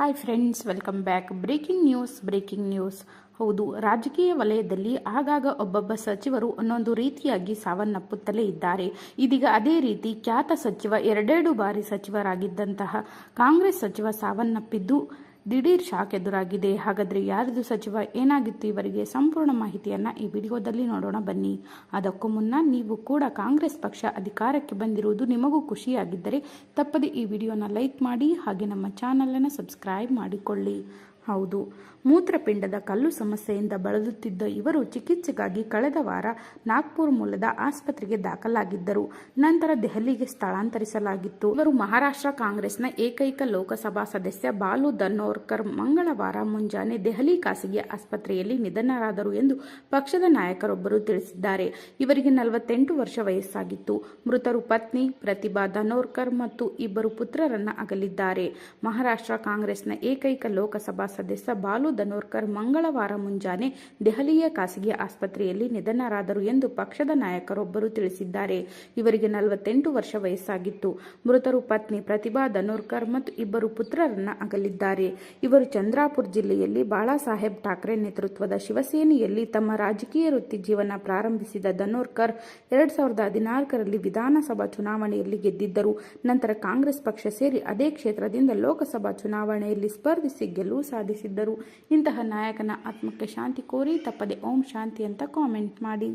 Hi friends welcome back breaking news breaking news ಹೌದು, ರಾಜಕೀಯ ವಲಯದಲ್ಲಿ ಆಗಾಗ ಒಬ್ಬೊಬ್ಬ ಸಚಿವರು ಒಂದೊಂದು ರೀತಿಯಾಗಿ ಸಾವನ್ನಪ್ಪುತ್ತಲೇ ಇದ್ದಾರೆ. ಇದೀಗ ಅದೇ ರೀತಿ ಖ್ಯಾತ ಸಚಿವ, ಎರಡೆರಡು ಬಾರಿ ಸಚಿವರಾಗಿದ್ದಂತಹ ಕಾಂಗ್ರೆಸ್ ಸಚಿವ ಸಾವನ್ನಪ್ಪಿದ್ದು ದಿಢೀರ್ ಶಾಕ್ ಎದುರಾಗಿದೆ. ಹಾಗಾದರೆ ಯಾರದು ಸಚಿವ? ಏನಾಗಿತ್ತು? ಇವರಿಗೆ ಸಂಪೂರ್ಣ ಮಾಹಿತಿಯನ್ನು ಈ ವಿಡಿಯೋದಲ್ಲಿ ನೋಡೋಣ ಬನ್ನಿ. ಅದಕ್ಕೂ ಮುನ್ನ ನೀವು ಕೂಡ ಕಾಂಗ್ರೆಸ್ ಪಕ್ಷ ಅಧಿಕಾರಕ್ಕೆ ಬಂದಿರುವುದು ನಿಮಗೂ ಖುಷಿಯಾಗಿದ್ದರೆ ತಪ್ಪದೆ ಈ ವಿಡಿಯೋನ ಲೈಕ್ ಮಾಡಿ ಹಾಗೆ ನಮ್ಮ ಚಾನಲನ್ನು ಸಬ್ಸ್ಕ್ರೈಬ್ ಮಾಡಿಕೊಳ್ಳಿ. ಹೌದು. ಮೂತ್ರಪಿಂಡದ ಕಲ್ಲು ಸಮಸ್ಯೆಯಿಂದ ಬಳಲುತ್ತಿದ್ದ ಇವರು ಚಿಕಿತ್ಸೆಗಾಗಿ ಕಳೆದ ವಾರ ನಾಗ್ಪುರ್ ಮೂಲದ ಆಸ್ಪತ್ರೆಗೆ ದಾಖಲಾಗಿದ್ದರು. ನಂತರ ದೆಹಲಿಗೆ ಸ್ಥಳಾಂತರಿಸಲಾಗಿತ್ತು. ಇವರು ಮಹಾರಾಷ್ಟ್ರ ಕಾಂಗ್ರೆಸ್ನ ಏಕೈಕ ಲೋಕಸಭಾ ಸದಸ್ಯ ಬಾಲು ದನ್ನೋರ್ಕರ್ ಮಂಗಳವಾರ ಮುಂಜಾನೆ ದೆಹಲಿ ಖಾಸಗಿ ಆಸ್ಪತ್ರೆಯಲ್ಲಿ ನಿಧನರಾದರು ಎಂದು ಪಕ್ಷದ ನಾಯಕರೊಬ್ಬರು ತಿಳಿಸಿದ್ದಾರೆ. ಇವರಿಗೆ ನಲವತ್ತೆಂಟು ವರ್ಷ ವಯಸ್ಸಾಗಿತ್ತು. ಮೃತರು ಪತ್ನಿ, ಪ್ರತಿಭಾ ದನೋರ್ಕರ್ ಮತ್ತು ಇಬ್ಬರು ಪುತ್ರರನ್ನ ಅಗಲಿದ್ದಾರೆ. ಮಹಾರಾಷ್ಟ್ರ ಕಾಂಗ್ರೆಸ್ನ ಏಕೈಕ ಲೋಕಸಭಾ ಸದಸ್ಯ ಬಾಲು ಧನೋರ್ಕರ್ ಮಂಗಳವಾರ ಮುಂಜಾನೆ ದೆಹಲಿಯ ಖಾಸಗಿ ಆಸ್ಪತ್ರೆಯಲ್ಲಿ ನಿಧನರಾದರು ಎಂದು ಪಕ್ಷದ ನಾಯಕರೊಬ್ಬರು ತಿಳಿಸಿದ್ದಾರೆ. ಇವರಿಗೆ ನಲವತ್ತೆಂಟು ವರ್ಷ ವಯಸ್ಸಾಗಿತ್ತು. ಮೃತರು ಪತ್ನಿ ಪ್ರತಿಭಾ ಧನೋರ್ಕರ್ ಮತ್ತು ಇಬ್ಬರು ಪುತ್ರರನ್ನ ಅಗಲಿದ್ದಾರೆ. ಇವರು ಚಂದ್ರಾಪುರ ಜಿಲ್ಲೆಯಲ್ಲಿ ಬಾಳಾ ಸಾಹೇಬ್ ಠಾಕ್ರೆ ನೇತೃತ್ವದ ಶಿವಸೇನೆಯಲ್ಲಿ ತಮ್ಮ ರಾಜಕೀಯ ವೃತ್ತಿ ಜೀವನ ಪ್ರಾರಂಭಿಸಿದ ಧನೋರ್ಕರ್ ಎರಡ್ ಸಾವಿರದ ಹದಿನಾಲ್ಕರಲ್ಲಿ ವಿಧಾನಸಭಾ ಚುನಾವಣೆಯಲ್ಲಿ ಗೆದ್ದಿದ್ದರು. ನಂತರ ಕಾಂಗ್ರೆಸ್ ಪಕ್ಷ ಸೇರಿ ಅದೇ ಕ್ಷೇತ್ರದಿಂದ ಲೋಕಸಭಾ ಚುನಾವಣೆಯಲ್ಲಿ ಸ್ಪರ್ಧಿಸಿ ಗೆಲುವು ಸಾಧಿಸಿದ್ದರು. ಇಂತಹ ನಾಯಕನ ಆತ್ಮಕ್ಕೆ ಶಾಂತಿ ಕೋರಿ ತಪ್ಪದೆ ಓಂ ಶಾಂತಿ ಅಂತ ಕಾಮೆಂಟ್ ಮಾಡಿ.